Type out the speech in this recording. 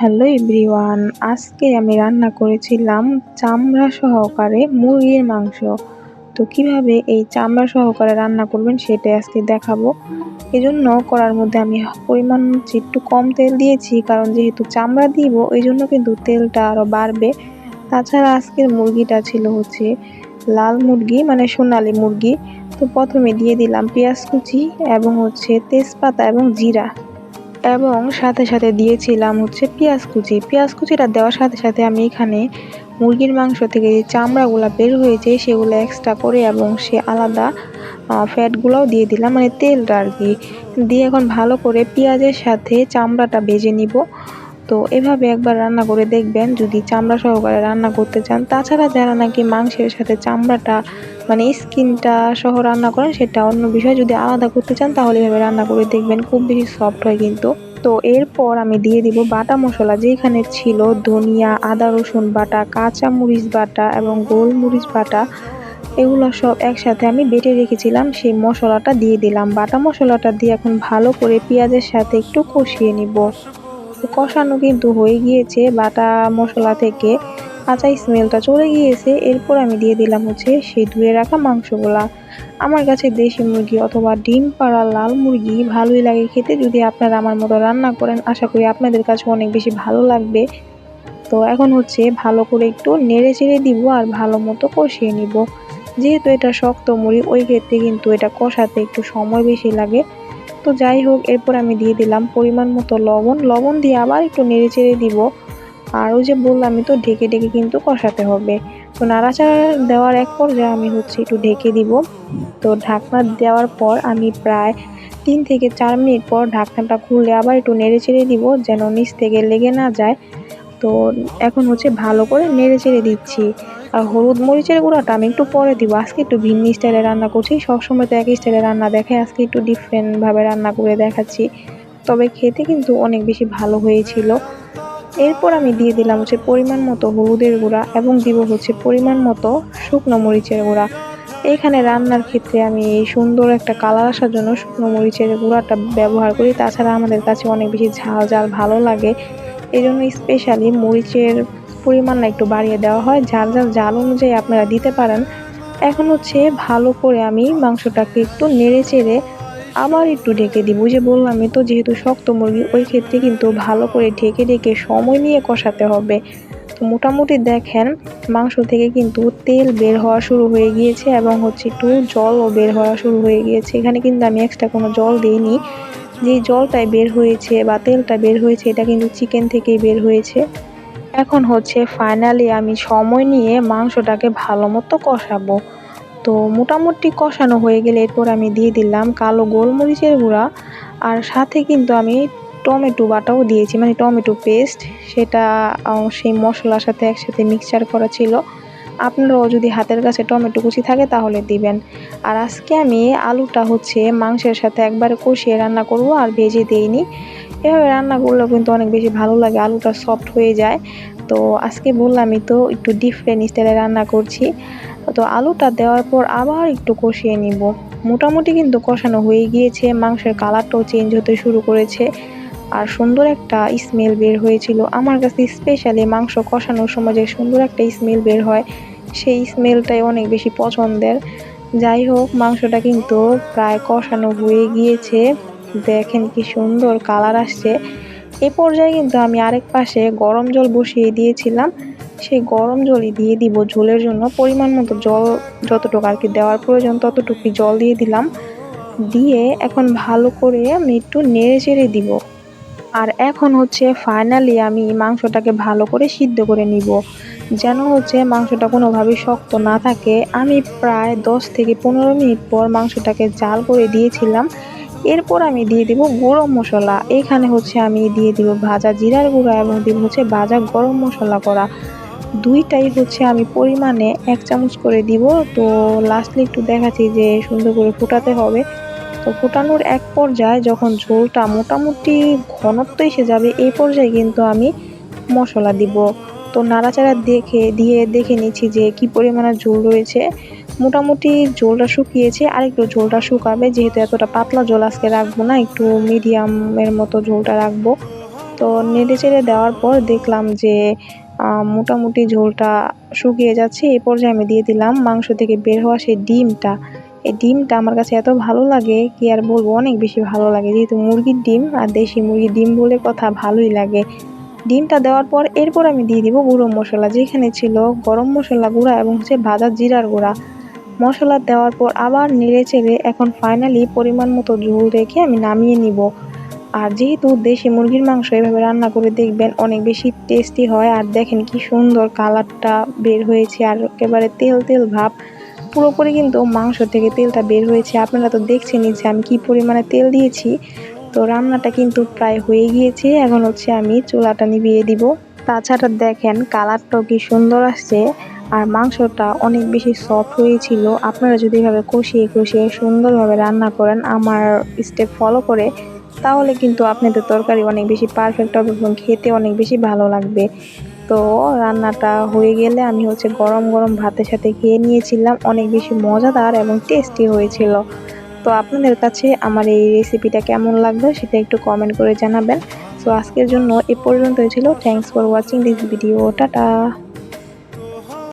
Hello everyone, আজকে আমি রান্না করেছিলাম চামড়া সহকারে মুরগির মাংস। তো কীভাবে এই চামড়া সহকারে রান্না করবেন সেটাই আজকে দেখাবো। এজন্য করার মধ্যে আমি পরিমাণ একটু কম তেল দিয়েছি, কারণ যেহেতু চামড়া দিব এই জন্য কিন্তু তেলটা আরও বাড়বে। তাছাড়া আজকের মুরগিটা ছিল হচ্ছে লাল মুরগি মানে সোনালি মুরগি। তো প্রথমে দিয়ে দিলাম পেঁয়াজ কুচি এবং হচ্ছে তেজপাতা এবং জিরা। এবং সাথে সাথে দিয়েছিলাম হচ্ছে পেঁয়াজ কুচি। পেঁয়াজ কুচিটা দেওয়ার সাথে সাথে আমি এখানে মুরগির মাংস থেকে যে চামড়াগুলো বের হয়েছে, সেগুলো এক্সট্রা করে এবং সে আলাদা ফ্যাটগুলোও দিয়ে দিলাম মানে তেলটা আর কি। দিয়ে এখন ভালো করে পেঁয়াজের সাথে চামড়াটা বেজে নিব। তো এভাবে একবার রান্না করে দেখবেন, যদি চামড়া সহকারে রান্না করতে চান। তাছাড়া যারা নাকি মাংসের সাথে চামড়াটা মানে স্কিনটা সহ রান্না করেন, সেটা অন্য বিষয়। যদি আলাদা করতে চান, তাহলে এভাবে রান্না করে দেখবেন, খুব বেশি সফট হয় কিন্তু। তো এরপর আমি দিয়ে দিব বাটা মশলা, যেখানে ছিল ধনিয়া, আদা, রসুন বাটা, কাঁচা মরিচ বাটা এবং গোলমরিচ বাটা। এগুলো সব একসাথে আমি বেটে রেখেছিলাম, সেই মশলাটা দিয়ে দিলাম। বাটা মশলাটা দিয়ে এখন ভালো করে পেঁয়াজের সাথে একটু কষিয়ে নিব। কষানো কিন্তু হয়ে গিয়েছে। বাটা মশলা থেকে কাঁচা স্মেলটা চলে গিয়েছে। এরপর আমি দিয়ে দিলাম হচ্ছে সেই ধুয়ে রাখা মাংসগুলা। আমার কাছে দেশি মুরগি অথবা ডিম পাড়া লাল মুরগি ভালোই লাগে খেতে। যদি আপনারা আমার মতো রান্না করেন, আশা করি আপনাদের কাছে অনেক বেশি ভালো লাগবে। তো এখন হচ্ছে ভালো করে একটু নেড়ে চেড়ে দিব আর ভালো মতো কষিয়ে নিব। যেহেতু এটা শক্ত মুড়ি ওই ক্ষেত্রে কিন্তু এটা কষাতে একটু সময় বেশি লাগে। তো যাই হোক, এরপর আমি দিয়ে দিলাম পরিমাণ মতো লবণ। লবণ দিয়ে আবার একটু নেড়ে চেড়ে দিব। আর ওই যে বললাম, আমি তো ঢেকে ঢেকে কিন্তু কষাতে হবে। তো নাড়াচাড়া দেওয়ার এক পর্যায়ে আমি হচ্ছে একটু ঢেকে দিব। তো ঢাকনা দেওয়ার পর আমি প্রায় তিন থেকে চার মিনিট পর ঢাকনাটা খুলে আবার একটু নেড়ে চেড়ে দিব, যেন নিচ থেকে লেগে না যায়। তো এখন হচ্ছে ভালো করে নেড়ে চেড়ে দিচ্ছি। আর হলুদ মরিচের গুঁড়াটা আমি একটু পরে দিব। আজকে একটু ভিন্ন স্টাইলে রান্না করছি। সবসময় তো একই স্টাইলে রান্না দেখায় আজকে একটু ডিফারেন্টভাবে রান্না করে দেখাচ্ছি। তবে খেতে কিন্তু অনেক বেশি ভালো হয়েছিল। এরপর আমি দিয়ে দিলাম হচ্ছে পরিমাণ মতো হলুদের গুঁড়া এবং দিব হচ্ছে পরিমাণ মতো শুকনো মরিচের গুঁড়া। এখানে রান্নার ক্ষেত্রে আমি সুন্দর একটা কালার আসার জন্য শুকনো মরিচের গুঁড়াটা ব্যবহার করি। তাছাড়া আমাদের কাছে অনেক বেশি ঝাল ঝাল ভালো লাগে। এই জন্য স্পেশালি মরিচের পরিমাণটা একটু বাড়িয়ে দেওয়া হয়। ঝাল ঝাল জাল অনুযায়ী আপনারা দিতে পারেন। এখন হচ্ছে ভালো করে আমি মাংসটাকে একটু নেড়ে চেড়ে আবার একটু ঢেকে দিব। যে বললামই তো, যেহেতু শক্ত মুরগি, ওই ক্ষেত্রে কিন্তু ভালো করে ঢেকে ঢেকে সময় নিয়ে কষাতে হবে। তো মোটামুটি দেখেন, মাংস থেকে কিন্তু তেল বের হওয়া শুরু হয়ে গিয়েছে এবং হচ্ছে একটু জলও বের হওয়া শুরু হয়ে গিয়েছে। এখানে কিন্তু আমি এক্সট্রা কোনো জল দিইনি। যে জলটাই বের হয়েছে বা তেলটা বের হয়েছে, এটা কিন্তু চিকেন থেকেই বের হয়েছে। এখন হচ্ছে ফাইনালি আমি সময় নিয়ে মাংসটাকে ভালো মতো কষাবো। তো মোটামুটি কষানো হয়ে গেলে এরপর আমি দিয়ে দিলাম কালো গোলমরিচের গুঁড়া। আর সাথে কিন্তু আমি টমেটো বাটাও দিয়েছি মানে টমেটো পেস্ট। সেটা সেই মশলার সাথে একসাথে মিক্সচার করা ছিল। আপনারাও যদি হাতের কাছে টমেটো কুচি থাকে তাহলে দিবেন। আর আজকে আমি আলুটা হচ্ছে মাংসের সাথে একবারে কষিয়ে রান্না করব আর ভেজে দিইনি। এভাবে রান্না করলেও কিন্তু অনেক বেশি ভালো লাগে, আলুটা সফট হয়ে যায়। তো আজকে বললামই তো একটু ডিফারেন্ট স্টাইলে রান্না করছি। তো আলুটা দেওয়ার পর আবার একটু কষিয়ে নিব। মোটামুটি কিন্তু কষানো হয়ে গিয়েছে, মাংসের কালারটাও চেঞ্জ হতে শুরু করেছে। আর সুন্দর একটা স্মেল বের হয়েছিল। আমার কাছে স্পেশালি মাংস কষানোর সময় যে সুন্দর একটা স্মেল বের হয়, সেই স্মেলটাই অনেক বেশি পছন্দের। যাই হোক, মাংসটা কিন্তু প্রায় কষানো হয়ে গিয়েছে। দেখেন কি সুন্দর কালার আসছে। এ পর্যায়ে কিন্তু আমি আরেক পাশে গরম জল বসিয়ে দিয়েছিলাম। সেই গরম জলই দিয়ে দিব ঝোলের জন্য। পরিমাণ মতো জল যতটুকু আর কি দেওয়ার প্রয়োজন ততটুকুই জল দিয়ে দিলাম। দিয়ে এখন ভালো করে আমি একটু নেড়ে চেড়ে দিব। আর এখন হচ্ছে ফাইনালি আমি মাংসটাকে ভালো করে সিদ্ধ করে নিব। যেন হচ্ছে মাংসটা কোনোভাবেই শক্ত না থাকে। আমি প্রায় দশ থেকে পনেরো মিনিট পর মাংসটাকে জাল করে দিয়েছিলাম। এরপর আমি দিয়ে দিব গরম মশলা। এখানে হচ্ছে আমি দিয়ে দিব ভাজা জিরার গুঁড়া এবং দিব হচ্ছে ভাজা গরম মশলা করা। দুইটাই হচ্ছে আমি পরিমাণে এক চামচ করে দিব। তো লাস্টলি একটু দেখাচ্ছি যে সুন্দর করে ফুটাতে হবে। তো ফুটানোর এক পর্যায়ে যখন ঝোলটা মোটামুটি ঘনত্ব এসে যাবে এই পর্যায়ে কিন্তু আমি মশলা দিব। তো নাড়াচাড়া দেখে, দিয়ে দেখে নিচ্ছি যে কি পরিমাণে ঝোল রয়েছে। মোটামুটি ঝোলটা শুকিয়েছে আর একটু ঝোলটা শুকাবে। যেহেতু এতটা পাতলা ঝোল আজকে রাখব না, একটু মিডিয়ামের মতো ঝোলটা রাখব। তো নেড়ে চেড়ে দেওয়ার পর দেখলাম যে মোটামুটি ঝোলটা শুকিয়ে যাচ্ছে। এই পর্যায়ে আমি দিয়ে দিলাম মাংস থেকে বের হওয়া সেই ডিমটা। এই ডিমটা আমার কাছে এত ভালো লাগে কি আর বলব, অনেক বেশি ভালো লাগে। যেহেতু মুরগির ডিম আর দেশি মুরগির ডিম বলে কথা ভালোই লাগে। ডিমটা দেওয়ার পর এরপর আমি দিয়ে দিব গুঁড়ো মশলা, যেখানে ছিল গরম মশলা গুঁড়া এবং হচ্ছে ভাজা জিরার গুঁড়া। মশলা দেওয়ার পর আবার নেড়ে চেড়ে এখন ফাইনালি পরিমাণ মতো ঝোল রেখে আমি নামিয়ে নিব। আর যেহেতু দেশি মুরগির মাংস এভাবে রান্না করে দেখবেন অনেক বেশি টেস্টি হয়, আর দেখেন কি সুন্দর কালারটা বের হয়েছে আর একেবারে তেল তেল ভাব। পুরোপুরি কিন্তু মাংস থেকে তেলটা বের হয়েছে। আপনারা তো দেখছেনই যে আমি কি পরিমাণে তেল দিয়েছি। তো রান্নাটা কিন্তু প্রায় হয়ে গিয়েছে। এখন হচ্ছে আমি চুলাটা নিভিয়ে দিব। তাছাড়া দেখেন কালারটাও কি সুন্দর আসছে। আর মাংসটা অনেক বেশি সফট হয়েছিল। আপনারা যদি এভাবে কষিয়ে কষিয়ে সুন্দরভাবে রান্না করেন আমার স্টেপ ফলো করে, তাহলে কিন্তু আপনাদের তরকারি অনেক বেশি পারফেক্ট হবে এবং খেতে অনেক বেশি ভালো লাগবে। তো রান্নাটা হয়ে গেলে আমি হচ্ছে গরম গরম ভাতের সাথে খেয়ে নিয়েছিলাম। অনেক বেশি মজাদার এবং টেস্টি হয়েছিল। তো আপনাদের কাছে আমার এই রেসিপিটা কেমন লাগবে সেটা একটু কমেন্ট করে জানাবেন। সো আজকের জন্য এ পর্যন্তই ছিল। Thanks for watching this video tata